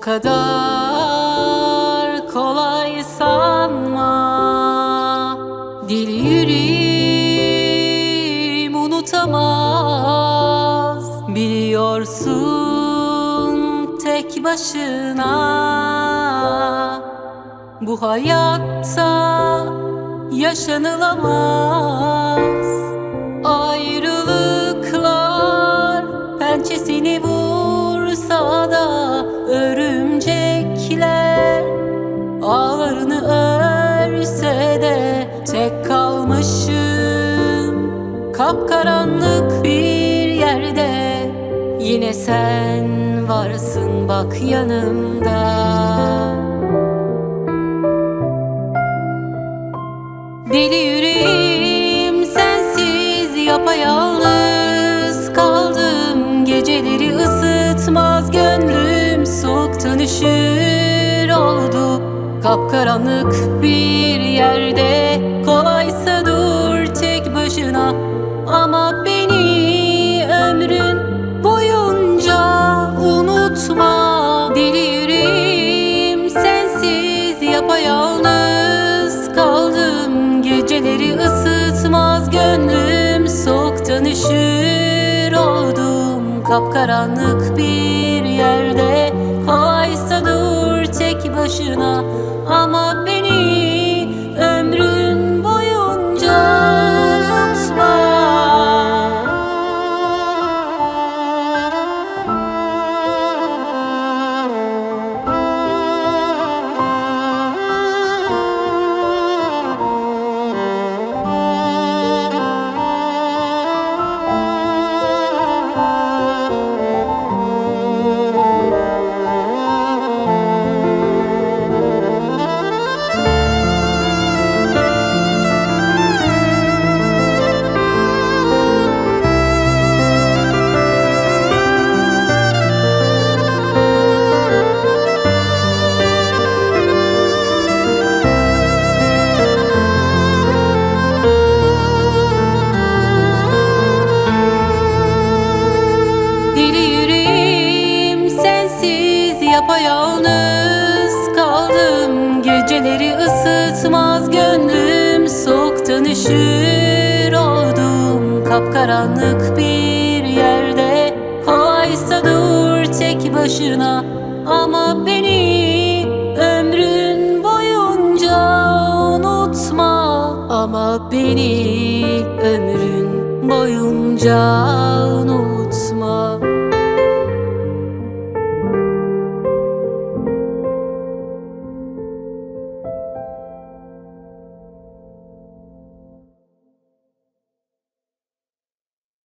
O kadar kolay sanma. Dil yüreğim unutamaz. Biliyorsun tek başına. Bu hayatta yaşanılamaz kapkaranlık bir yerde. Yine sen varsın bak yanımda. Deli yüreğim sensiz yapayalnız kaldım. Geceleri ısıtmaz gönlüm soğuktan üşür oldu. Kapkaranlık bir yerde kolaysa dur tek başına Ama beni ömrün boyunca unutma. Deli yüreğim sensiz yapayalnız kaldım. Geceleri ısıtmaz gönlüm soğuktan üşür oldum. Kapkaranlık bir yerde yapayalnız kaldım. Geceleri ısıtmaz gönlüm soğuktan üşür oldum. Kapkaranlık bir yerde kolaysa dur tek başına. Ama beni ömrün boyunca unutma. Ama beni ömrün boyunca unutma